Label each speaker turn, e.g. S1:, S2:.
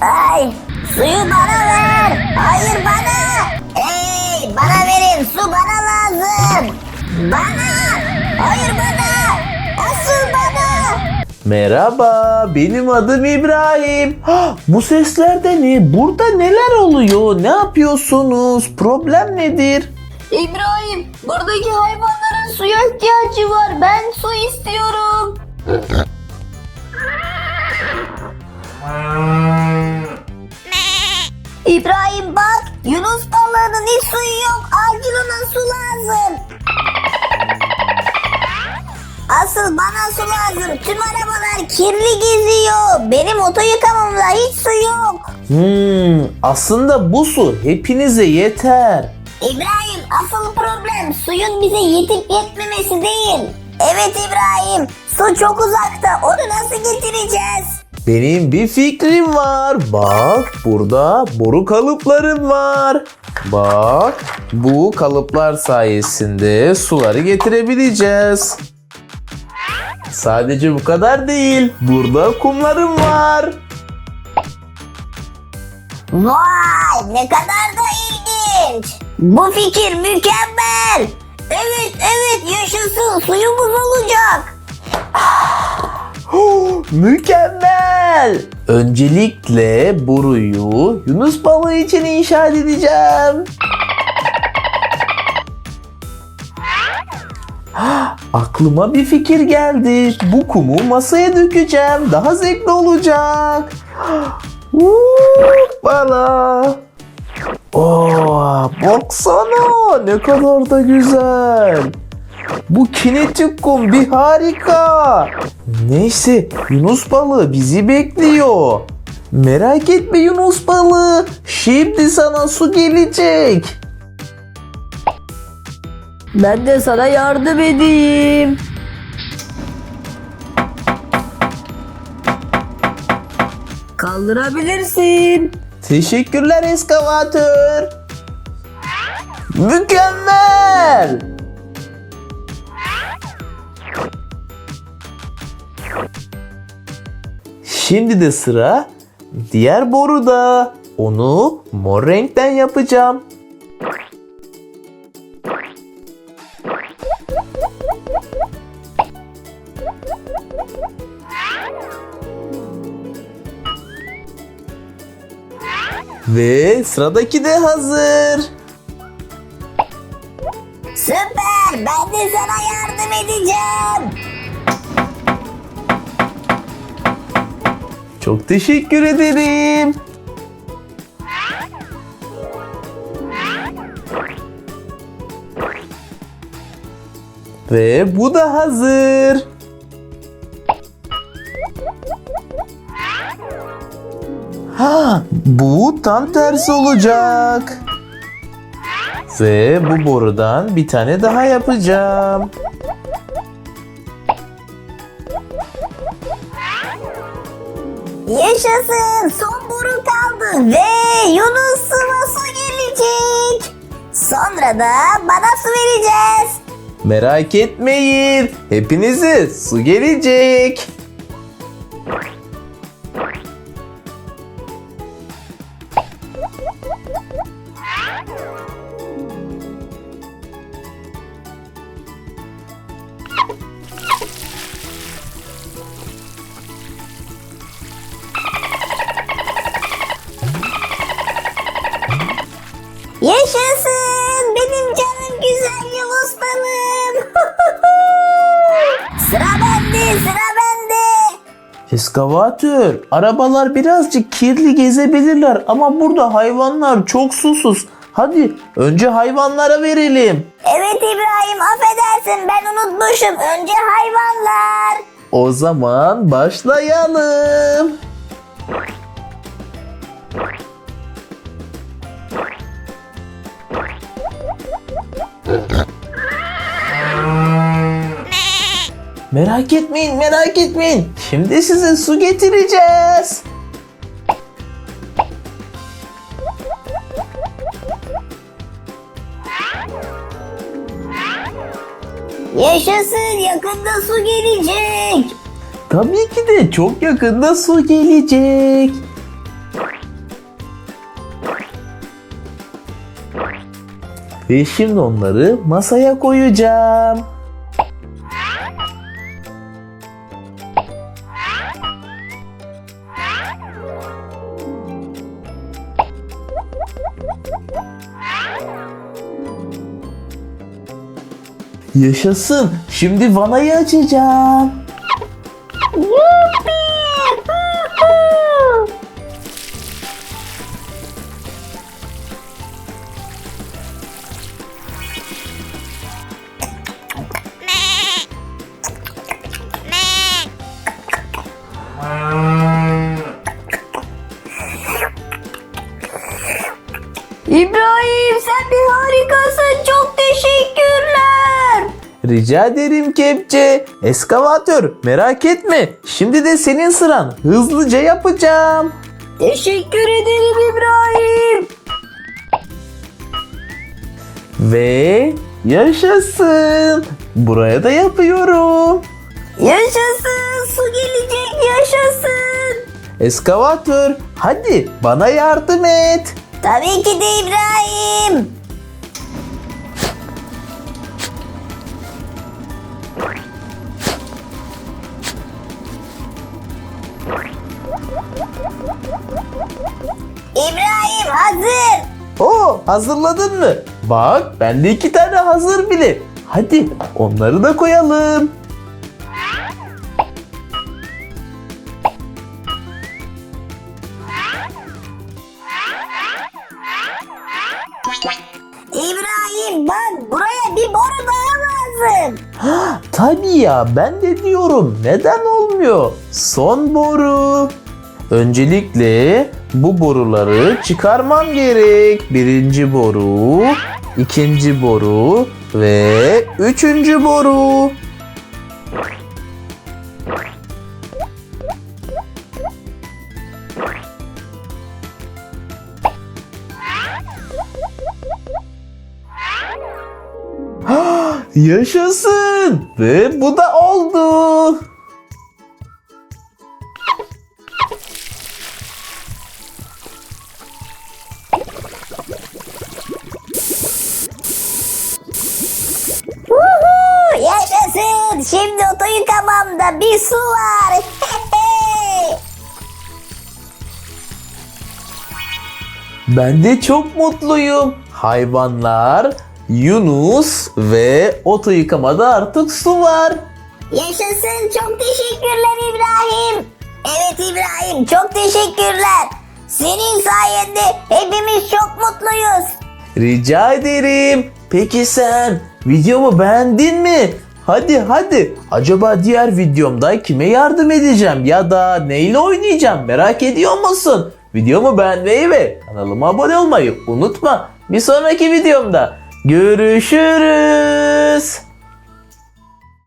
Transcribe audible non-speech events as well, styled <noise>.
S1: Ay suyu bana ver. Hayır bana. Hey bana verin su bana lazım. Bana. Hayır bana. Asıl bana.
S2: Merhaba, benim adım İbrahim. Hah, Bu sesler de ne? Burada neler oluyor? Ne yapıyorsunuz? Problem nedir?
S1: İbrahim buradaki hayvanların suya ihtiyacı var. Ben su istiyorum. <laughs> İbrahim bak Yunus balığının hiç suyu yok. Acil ona su lazım. Asıl bana su lazım. Tüm arabalar kirli geziyor. Benim oto yıkamamda hiç su yok.
S2: Hmm, aslında bu su hepinize yeter.
S1: İbrahim asıl problem suyun bize yetip yetmemesi değil. Evet İbrahim su çok uzakta onu nasıl getireceğiz?
S2: Benim bir fikrim var. Bak, burada boru kalıplarım var. Bak, bu kalıplar sayesinde suları getirebileceğiz. Sadece bu kadar değil. Burada kumlarım var.
S1: Vay ne kadar da ilginç. Bu fikir mükemmel. Evet evet yaşasın suyumuz olacak. <gasps>
S2: Mükemmel. Öncelikle boruyu Yunus balığı için inşa edeceğim. <gasps> Aklıma bir fikir geldi. Bu kumu masaya dökeceğim. Daha zevkli olacak. <gasps> Bala. Oo, baksana ne kadar da güzel. Bu kinetik kum bir harika. Neyse Yunus balığı bizi bekliyor. Merak etme Yunus balığı. Şimdi sana su gelecek.
S3: Ben de sana yardım edeyim. Kaldırabilirsin.
S2: Teşekkürler eskavatör. Mükemmel. Şimdi de sıra diğer boruda. Onu mor renkten yapacağım. Ve sıradaki de hazır.
S1: Süper ben de sana yardım edeceğim.
S2: Çok teşekkür ederim. Ve bu da hazır. Ha, bu tam tersi olacak. Ve bu borudan bir tane daha yapacağım.
S1: Yaşasın son boru kaldı ve Yunus sıva su gelecek. Sonra da bana su vereceğiz.
S2: Merak etmeyin. Hepinize su gelecek.
S1: Yaşasın benim canım güzel Yunus balım. <laughs> sıra bende sıra bende.
S2: Eskavatör, arabalar birazcık kirli gezebilirler ama burada hayvanlar çok susuz. Hadi önce hayvanlara verelim.
S1: Evet İbrahim affedersin ben unutmuşum. Önce hayvanlar.
S2: O zaman başlayalım. Merak etmeyin, merak etmeyin. Şimdi size su getireceğiz.
S1: Yaşasın yakında su gelecek.
S2: Tabii ki de çok yakında su gelecek. Ve şimdi onları masaya koyacağım. Yaşasın. Şimdi vanayı açacağım.
S1: İbrahim sen bir harikasın. Çok teşekkürler.
S2: Rica ederim kepçe. Eskavatör merak etme. Şimdi de senin sıran. Hızlıca yapacağım.
S1: Teşekkür ederim İbrahim.
S2: Ve yaşasın. Buraya da yapıyorum.
S1: Yaşasın. Su gelecek. Yaşasın.
S2: Eskavatör hadi bana yardım et.
S1: Tabii ki de İbrahim. İbrahim hazır.
S2: Oo hazırladın mı? Bak bende iki tane hazır bile. Hadi onları da koyalım.
S1: İbrahim bak buraya bir boru daha lazım.
S2: Tabii ya ben de diyorum neden olmuyor? Son boru. Öncelikle bu boruları çıkarmam gerek. Birinci boru, ikinci boru ve üçüncü boru. Yaşasın ve bu da oldu.
S1: Yaşasın. Şimdi oto yıkamamda bir su var. <laughs>
S2: Ben de çok mutluyum. Hayvanlar, Yunus ve oto yıkamada artık su var.
S1: Yaşasın. Çok teşekkürler İbrahim. Evet İbrahim çok teşekkürler. Senin sayende hepimiz çok mutluyuz.
S2: Rica ederim. Peki sen videomu beğendin mi? Hadi hadi. Acaba diğer videomda kime yardım edeceğim ya da neyle oynayacağım merak ediyor musun? Videomu beğenmeyi ve kanalıma abone olmayı unutma. Bir sonraki videomda görüşürüz.